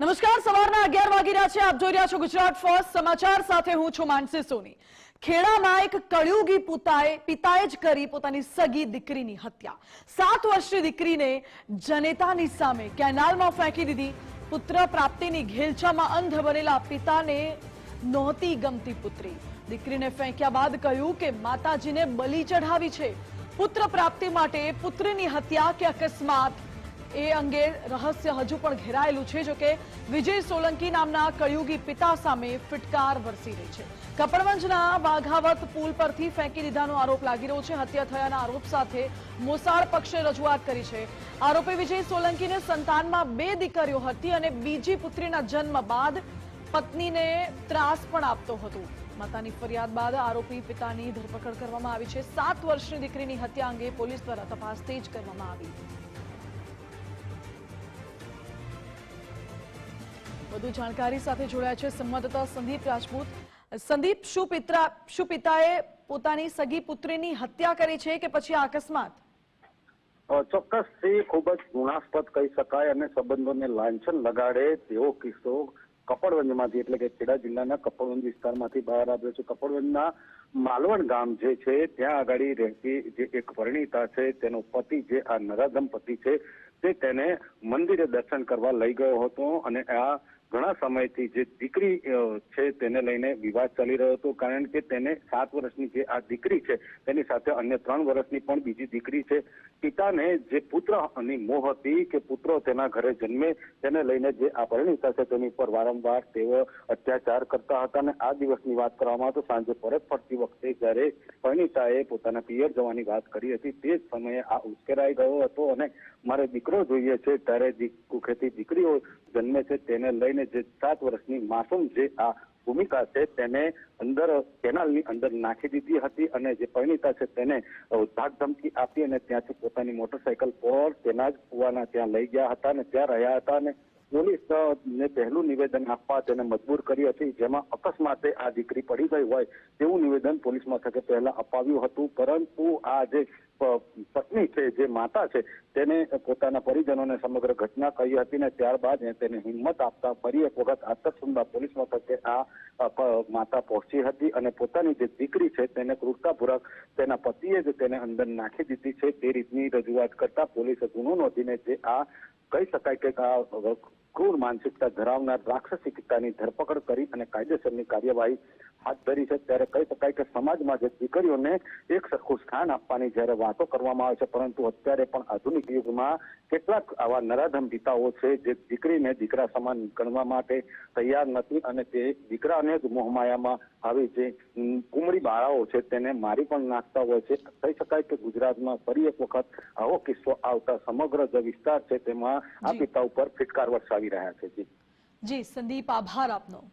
નમસ્કાર, સવારના અગિયાર વાગી રહ્યા છે. આપ જોઈ રહ્યા છો ગુજરાત ફર્સ્ટ. સમાચાર સાથે હું છું માનસી સોની. ખેડામાં એક કળિયુગી પુતાએ, પિતાએ જ કરી પોતાની સગી દીકરીની હત્યા. સાત વર્ષની દીકરીને જનેતાની સામે કેનાલમાં ફેંકી દીધી. પુત્ર પ્રાપ્તિની ઘેલછામાં અંધ બનેલા પિતાને નહોતી ગમતી પુત્રી. દીકરીને ફેંક્યા બાદ કહ્યું કે માતાજીને બલી ચઢાવી છે. પુત્ર પ્રાપ્તિ માટે પુત્રની હત્યા કે અકસ્માત એ અંગે રહસ્ય હજુ પણ ઘેરાયેલું છે, જોકે વિજય સોલંકી નામના કળિયુગી પિતા સામે ફિટકાર વરસી રહી છે. કપડવંજના વાઘાવત પુલ પરથી ફેંકી દીધાનો આરોપ લાગી રહ્યો છે. હત્યા થયાના આરોપ સાથે મોસાળ પક્ષે રજૂઆત કરી છે. આરોપી વિજય સોલંકીને સંતાનમાં બે દીકરીઓ હતી અને બીજી પુત્રીના જન્મ બાદ પત્નીને ત્રાસ પણ આપતો હતો. માતાની ફરિયાદ બાદ આરોપી પિતાની ધરપકડ કરવામાં આવી છે. સાત વર્ષની દીકરીની હત્યા અંગે પોલીસ દ્વારા તપાસ તેજ કરવામાં આવી. વધુ જાણકારી સાથે જોડાયા છે સંવાદદાતા સંદીપ રાજપૂત. સંદીપ, શું પિતા શું પિતાએ પોતાની સગી પુત્રીની હત્યા કરી છે કે પછી અકસ્માત? ચોક્કસ ચોક્કસથી ખૂબ જ ગુણાસ્પદ કહી શકાય અને સંબંધોને લાંછન લગાડે તેવો કિસ્સો કપડવંજમાંથી, એટલે કે ખેડા જિલ્લાના કપડવંજ વિસ્તારમાંથી બહાર આવ્યો છે. કપડવંજના માલવણ ગામ જે છે, ત્યાં આગળ રહેતી જે એક પરિણીતા છે, તેનો પતિ જે આ નરાધમ પતિ છે, તે તેને મંદિરે દર્શન કરવા લઈ ગયો હતો અને આ ઘણા સમયથી જે દીકરી છે તેને લઈને વિવાદ ચાલી રહ્યો હતો. કારણ કે તેને સાત વર્ષની જે આ દીકરી છે, તેની સાથે અન્ય ત્રણ વર્ષની પણ બીજી દીકરી છે. પિતાને જે પુત્રની મોહ હતી કે પુત્રો તેના ઘરે જન્મે, તેને લઈને જે આ પરિણીતા છે તેની પર વારંવાર તેઓ અત્યાચાર કરતા હતા અને આ દિવસની વાત કરવામાં તો સાંજે પરત ફરતી વખતે જ્યારે પરિણીતાએ પોતાના પિયર જવાની વાત કરી હતી, તે જ સમયે આ ઉશ્કેરાઈ ગયો હતો અને મારે દીકરો જોઈએ છે. ત્યારે કુખેથી દીકરીઓ જન્મે છે, તેને લઈને જે સાત વર્ષની માસૂમ જે આ ભૂમિકા છે તેને અંદર, કેનાલની અંદર નાખી દીધી હતી અને જે પરિણીતા છે તેને ધાક ધમકી આપી અને ત્યાંથી પોતાની મોટરસાયકલ પર તેના જ કુવાના ત્યાં લઈ ગયા હતા અને ત્યાં રહ્યા હતા અને પોલીસ ને પહેલું નિવેદન આપવા તેને મજબૂર કરી હતી, જેમાં અકસ્માતે આ દીકરી પડી ગઈ હોય તેવું નિવેદન પોલીસ મથકે પહેલા અપાવ્યું હતું. પરંતુ આ જે પત્ની છે, જે માતા છે, તેને પોતાના પરિજનોને સમગ્ર ઘટના કહી હતી ને ત્યારબાદ તેને હિંમત આપતા ફરી એક વખત આતરસુંદા પોલીસ મથકે આ માતા પહોંચી હતી અને પોતાની જે દીકરી છે, તેને ક્રૂરતાપૂર્વક તેના પતિએ જ તેને અંદર નાખી દીધી છે. તે રીતની રજૂઆત કરતા પોલીસે ગુનો નોંધીને જે આ કહી શકાય કે ક્રૂર માનસિકતા ધરાવનાર રાક્ષસિકતાની ધરપકડ કરી અને કાયદેસરની કાર્યવાહી હાથ ધરી છે. ત્યારે કહી શકાય કે સમાજમાં જે દીકરીઓને એક સરખું સ્થાન આપવાની જ્યારે વાતો કરવામાં આવે છે, પરંતુ અત્યારે પણ આધુનિક યુગમાં કેટલાક આવા નરાધમ પિતાઓ છે જે દીકરીને દીકરા સમાન ગણવા માટે તૈયાર નથી અને તે દીકરાને જ મોહમાયામાં આવી જે કુમળી બાળાઓ છે તેને મારી પણ નાખતા હોય છે. કહી શકાય કે ગુજરાતમાં ફરી એક વખત આવો કિસ્સો આવતા સમગ્ર જે વિસ્તાર છે તેમાં આ પિતા ઉપર ફિટકાર વરસાવી રહ્યા છે જી. જી સંદીપ આભાર આપનો.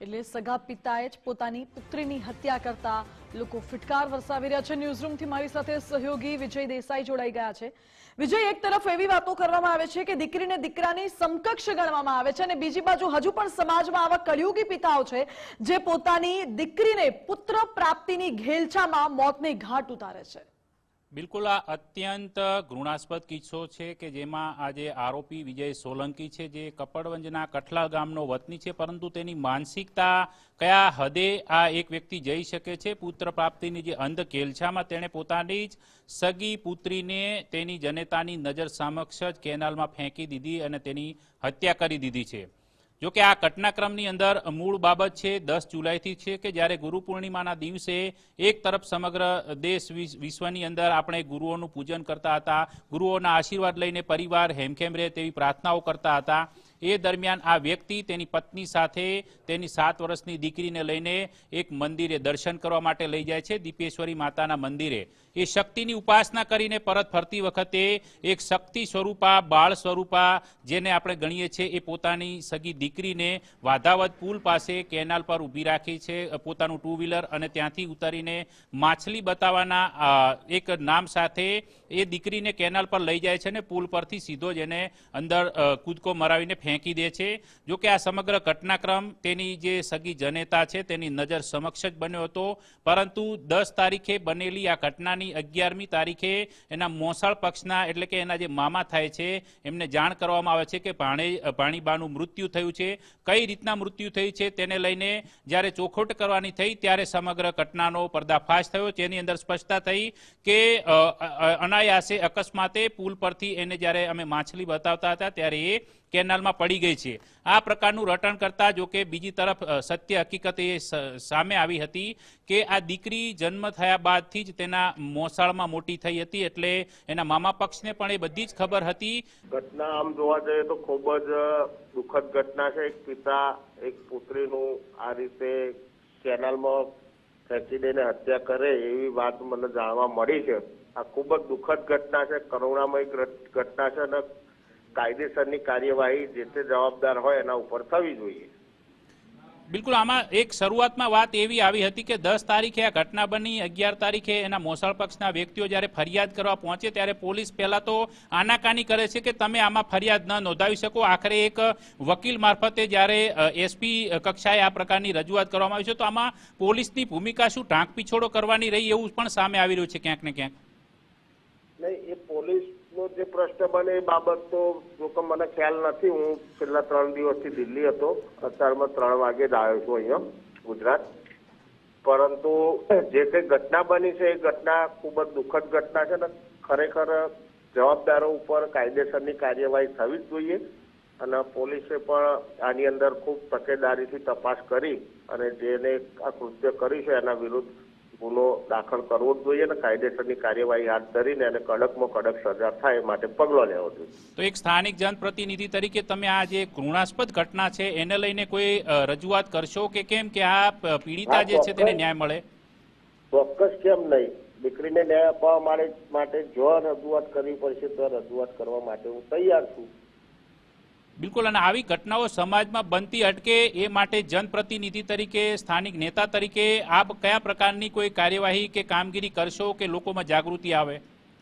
એટલે સગા પિતાએ જ પોતાની પુત્રીની હત્યા કરતા લોકો ફિટકાર વરસાવી રહ્યા છે. ન્યૂઝરૂમથી મારી સાથે સહયોગી વિજય દેસાઈ જોડાઈ ગયા છે. વિજય એક તરફ એવી વાતો કરવામાં આવે છે કે દીકરીને દીકરાની સમકક્ષ ગણવામાં આવે છે અને બીજી બાજુ હજુ પણ સમાજમાં આવા કળિયુગી પિતાઓ છે જે પોતાની દીકરીને પુત્ર પ્રાપ્તિની ઘેલછામાં મોતને ઘાટ ઉતારે છે. બિલકુલ આ અત્યંત ઘૃણાસ્પદ કિસ્સો છે કે જેમાં આજે આરોપી વિજય સોલંકી છે, જે કપડવંજના કઠલાલ ગામનો વતની છે, પરંતુ તેની માનસિકતા કયા હદે આ એક વ્યક્તિ જઈ શકે છે? પુત્ર પ્રાપ્તિની જે અંધ કેલછામાં તેણે પોતાની જ સગી પુત્રીને તેની જનેતાની નજર સમક્ષ જ કેનાલમાં ફેંકી દીધી અને તેની હત્યા કરી દીધી છે. જો કે આ ઘટનાક્રમની અંદર મૂળ બાબત છે, દસ જુલાઈથી છે કે જ્યારે ગુરુ પૂર્ણિમાના દિવસે એક તરફ સમગ્ર દેશ વિશ- વિશ્વની અંદર આપણે ગુરુઓનું પૂજન કરતા હતા, ગુરુઓના આશીર્વાદ લઈને પરિવાર હેમખેમ રહે તેવી પ્રાર્થનાઓ કરતા હતા. એ દરમિયાન આ વ્યક્તિ તેની પત્ની સાથે તેની સાત વર્ષની દીકરીને લઈને એક મંદિરે દર્શન કરવા માટે લઈ જાય છે, દીપેશ્વરી માતાના મંદિરે. એ શક્તિની ઉપાસના કરીને પરત ફરતી વખતે એક શક્તિ સ્વરૂપા, બાળ સ્વરૂપા, જેને આપણે ગણીએ છીએ એ પોતાની સગી દીકરીને વાધાવત પુલ પાસે કેનાલ પર ઊભી રાખી છે, પોતાનું ટુ વ્હીલર અને ત્યાંથી ઉતારીને માછલી બતાવવાના એક નામ સાથે એ દીકરીને કેનાલ પર લઈ જાય છે અને પુલ પરથી સીધો જ એને અંદર કૂદકો મરાવીને ફેંકી દે છે. જો કે આ સમગ્ર ઘટનાક્રમ તેની જે સગી જનેતા છે તેની નજર સમક્ષ જ બન્યો હતો. પરંતુ દસ તારીખે બનેલી આ ઘટનાની અગિયારમી તારીખે એના મોસાળ પક્ષના એટલે કે એના જે મામા થાય છે, એમને જાણ કરવામાં આવે છે કે ભાણે, ભાણીબાનું મૃત્યુ થયું છે. કઈ રીતના મૃત્યુ થયું છે તેને લઈને જ્યારે ચોખોટ કરવાની થઈ ત્યારે સમગ્ર ઘટનાનો પર્દાફાશ થયો. જેની અંદર સ્પષ્ટતા થઈ કે અનાયાસે અકસ્માતે પુલ પરથી એને જ્યારે અમે માછલી બતાવતા હતા ત્યારે એ કેનાલમાં પડી ગઈ છે. આ પ્રકારનું રટણ કરતા જો કે બીજી તરફ સત્ય હકીકત એ સામે આવી હતી કે આ દીકરી જન્મ થયા બાદથી જ તેના મોસાળમાં મોટી થઈ હતી એટલે એના મામા પક્ષને પણ એ બધી જ ખબર હતી. ઘટના આમ જોવા જઈએ તો ખૂબ જ દુઃખદ ઘટના છે. એક પિતા, એક પુત્રીનું આ રીતે કેનાલમાં ફેંકી દઈને હત્યા કરે એવી વાત મને જાણવા મળી છે. આ ખૂબ જ દુઃખદ ઘટના છે. કરુણામય ઘટના છે અને કાયદેસરની કાર્યવાહી જે તે જવાબદાર હોય એના ઉપર થવી જોઈએ. બિલકુલ આમાં એક શરૂઆતમાં વાત એવી આવી હતી કે દસ તારીખે આ ઘટના બની અગિયાર તારીખે એના મોસાળ પક્ષના વ્યક્તિઓ જ્યારે ફરિયાદ કરવા પહોંચે ત્યારે પોલીસ પહેલા તો આનાકાની કરે છે કે તમે આમાં ફરિયાદ ન નોંધાવી શકો. આખરે એક વકીલ મારફતે જ્યારે એસપી કક્ષાએ આ પ્રકારની રજૂઆત કરવામાં આવી છે તો આમાં પોલીસની ભૂમિકા શું? ઢાંક પીછોડો કરવાની રહી એવું પણ સામે આવી રહ્યું છે ક્યાંક ને ક્યાંક. નહીં એ પોલીસનો જે પ્રશ્ન બને એ બાબત તો જોકે મને ખ્યાલ નથી. હું છેલ્લા ત્રણ દિવસથી દિલ્હી હતો. અત્યારમાં ત્રણ વાગે જ આવ્યો છું અહીંયા, ગુજરાત. પરંતુ જે કંઈ ઘટના બની છે, એ ઘટના ખૂબ જ દુઃખદ ઘટના છે ને ખરેખર જવાબદારો ઉપર કાયદેસરની કાર્યવાહી થવી જ જોઈએ અને પોલીસે પણ આની અંદર ખૂબ તકેદારીથી તપાસ કરી અને જેને આ કૃત્ય કર્યું છે એના વિરુદ્ધ ગુનો દાખલ કરવો જ જોઈએ અને કાયદેસરની કાર્યવાહી હાથ ધરીને અને કડકમાં કડક સજા થાય માટે પગલો લેવો જોઈએ. તો એક સ્થાનિક જનપ્રતિનિધિ તરીકે તમે આ જે ઘૃણાસ્પદ ઘટના છે એને લઈને કોઈ રજૂઆત કરશો કે કેમ કે આ પીડિતા જે છે તેને ન્યાય મળે? ચોક્કસ કેમ નહીં? દીકરીને ન્યાય અપાવવા માટે માટે જો રજૂઆત કરવી પડશે તો રજૂઆત કરવા માટે હું તૈયાર છું. બિલકુલ, અને આવી ઘટનાઓ સમાજમાં બનતી અટકે એ માટે જનપ્રતિનિધિ તરીકે, સ્થાનિક નેતા તરીકે આપ કયા પ્રકારની કોઈ કાર્યવાહી કે કામગીરી કરશો કે લોકોમાં જાગૃતિ આવે?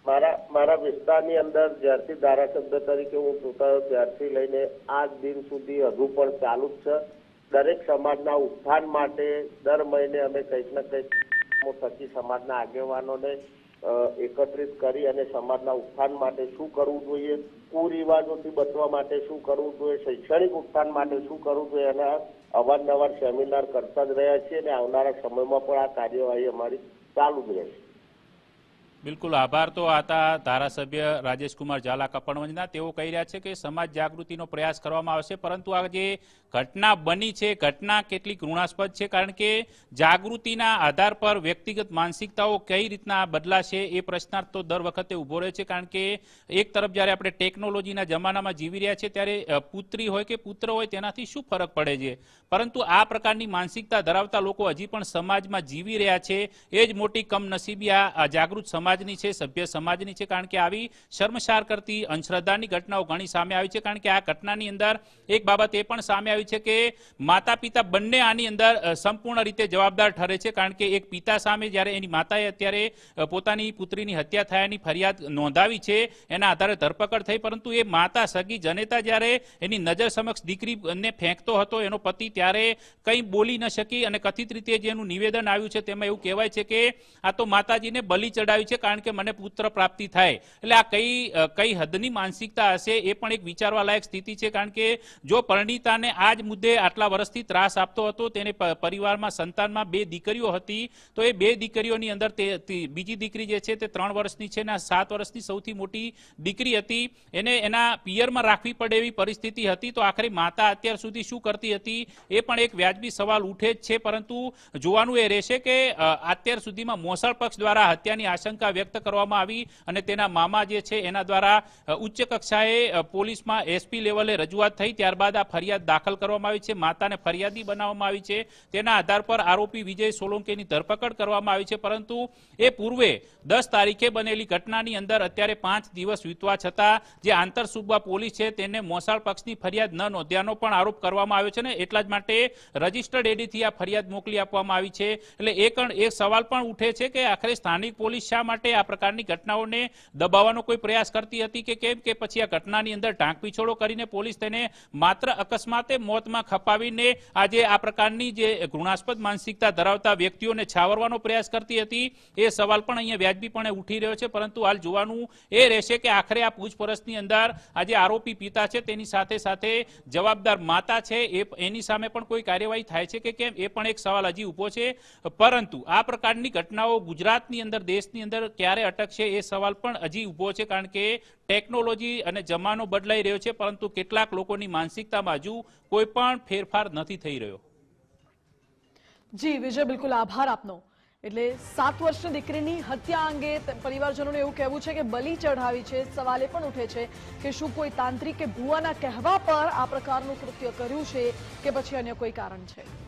મારા મારા વિસ્તારની અંદર જ્યારથી ધારાસભ્ય તરીકે હું ચૂંટાયો, ત્યારથી લઈને આજ દિન સુધી હજુ પણ ચાલુ જ છે. દરેક સમાજના ઉત્થાન માટે દર મહિને અમે કંઈક ને કંઈક થકી સમાજના આગેવાનોને એકત્રિત કરી અને સમાજના ઉત્થાન માટે શું કરવું જોઈએ, કુરિવાજોથી બચવા માટે શું કરવું જોઈએ, શૈક્ષણિક ઉત્થાન માટે શું કરવું જોઈએ એના અવારનવાર સેમિનાર કરતા જ રહ્યા છીએ અને આવનારા સમયમાં પણ આ કાર્યવાહી અમારી ચાલુ જ રહેશે. બિલકુલ આભાર તો હતા ધારાસભ્ય રાજેશકુમાર ઝાલા કપણવંજના તેઓ કહી રહ્યા છે કે સમાજ જાગૃતિનો પ્રયાસ કરવામાં આવશે, પરંતુ આ જે ઘટના બની છે, ઘટના કેટલી ઘૃણાસ્પદ છે, કારણ કે જાગૃતિના આધાર પર વ્યક્તિગત માનસિકતાઓ કઈ રીતના બદલાશે એ પ્રશ્નાર્થ તો દર વખતે ઊભો રહે છે, કારણ કે એક તરફ જ્યારે આપણે ટેકનોલોજીના જમાનામાં જીવી રહ્યા છે ત્યારે પુત્રી હોય કે પુત્ર હોય તેનાથી શું ફરક પડે છે? પરંતુ આ પ્રકારની માનસિકતા ધરાવતા લોકો હજી પણ સમાજમાં જીવી રહ્યા છે, એ જ મોટી કમનસીબી આ જાગૃત જાગૃત સમાજની છે, સભ્ય સમાજની છે, કારણ કે આવી શર્મસાર કરતી અંધશ્રદ્ધાની ઘટનાઓ ઘણી સામે આવી છે, કારણ કે આ ઘટનાની અંદર એક બાબત એ પણ સામે આવી છે કે માતા પિતા બંને આની અંદર સંપૂર્ણ રીતે જવાબદાર ઠરે છે, કારણ કે એક પિતા સામે જ્યારે એની માતાએ અત્યારે પોતાની પુત્રીની હત્યા થયાની ફરિયાદ નોંધાવી છે, એના આધારે ધરપકડ થઈ, પરંતુ એ માતા સગી જનેતા જ્યારે એની નજર સમક્ષ દીકરીને ફેંકતો હતો, એનો પતિ ત્યારે કંઈ બોલી ન શકી અને કથિત રીતે જેનું નિવેદન આવ્યું છે, તેમાં એવું કહેવાય છે કે આ તો માતાજીને બલી ચડાવી છે કારણ કે મને પુત્ર પ્રાપ્તિ થાય. એટલે આ કઈ કઈ હદની માનસિકતા હશે એ પણ એક વિચારવા લાયક સ્થિતિ છે કારણ કે જો પરિણીતાને આ જ મુદ્દે આટલા વર્ષથી ત્રાસ આપતો હતો, તેને પરિવારમાં, સંતાનમાં બે દીકરીઓ હતી, તો એ બે દીકરીઓની અંદર બીજી દીકરી જે છે તે ત્રણ વર્ષની છે ને સાત વર્ષની સૌથી મોટી દીકરી હતી. એને એના પિયરમાં રાખવી પડે એવી પરિસ્થિતિ હતી. તો આખરે માતા અત્યાર સુધી શું કરતી હતી એ પણ એક વ્યાજબી સવાલ ઉઠે જ છે. પરંતુ જોવાનું એ રહેશે કે અત્યાર સુધીમાં મોસળ પક્ષ દ્વારા હત્યાની આશંકા વ્યક્ત કરવામાં આવી અને તેના મામા જે છે એના દ્વારા ઉચ્ચ કક્ષાએ પોલીસમાં એસપી લેવલે રજૂઆત થઈ, ત્યારબાદ આ ફરિયાદ દાખલ કરવામાં આવી છે. માતાને ફરિયાદી બનાવવામાં આવી છે. તેના આધાર પર આરોપી વિજય સોલંકીની ધરપકડ કરવામાં આવી છે. પરંતુ એ પૂર્વે દસ તારીખે બનેલી ઘટનાની અંદર અત્યારે પાંચ દિવસ વીતવા છતાં, જે આંતર સુબા પોલીસ છે તેને મોસાળ પક્ષની ફરિયાદ ન નોંધ્યાનો પણ આરોપ કરવામાં આવ્યો છે ને એટલા જ માટે રજિસ્ટર્ડ એડીથી આ ફરિયાદ મોકલી આપવામાં આવી છે. એટલે એક એક સવાલ પણ ઉઠે છે કે આખરે સ્થાનિક પોલીસ શા માટે આ પ્રકારની ઘટનાઓને દબાવવાનો કોઈ પ્રયાસ કરતી હતી કે કેમ? કે પછી આ ઘટનાની અંદર ઢાંકપીછોડો કરીને પોલીસ તેને માત્ર અકસ્માતે મોતમાં ખપાવીને આજે આ પ્રકારની જે ઘૃણાસ્પદ માનસિકતા ધરાવતા વ્યક્તિઓને છાવરવાનો પ્રયાસ કરતી હતી, એ સવાલ પણ અહીંયા વ્યાજબીપણે ઉઠી રહ્યો છે. પરંતુ હાલ જોવાનું એ રહેશે કે આખરે આ પૂછપરછની અંદર આજે આરોપી પિતા છે, તેની સાથે સાથે જવાબદાર માતા છે, એ એની સામે પણ કોઈ કાર્યવાહી થાય છે કે કેમ? એ પણ એક સવાલ હજી ઊભો છે. પરંતુ આ પ્રકારની ઘટનાઓ ગુજરાતની અંદર, દેશની અંદર ક્યારે અટકશે એ સવાલ પણ હજી ઊભો છે, કારણ કે ટેકનોલોજી અને જમાનો બદલાઈ રહ્યો છે, પરંતુ કેટલાક લોકોની માનસિકતામાં હજુ કોઈ પણ ફેરફાર નથી થઈ રહ્યો. જી, વિજય, બિલકુલ આભાર આપનો. એટલે સાત વર્ષની દીકરીની હત્યા અંગે પરિવારજનોનું એવું કહેવું છે કે બલી ચઢાવી છે, સવાલે પણ ઉઠે છે કે શું કોઈ તાંત્રિક કે ભુવાના કહેવા પર આ પ્રકારનું કૃત્ય કર્યું છે કે પછી અન્ય કોઈ કારણ છે?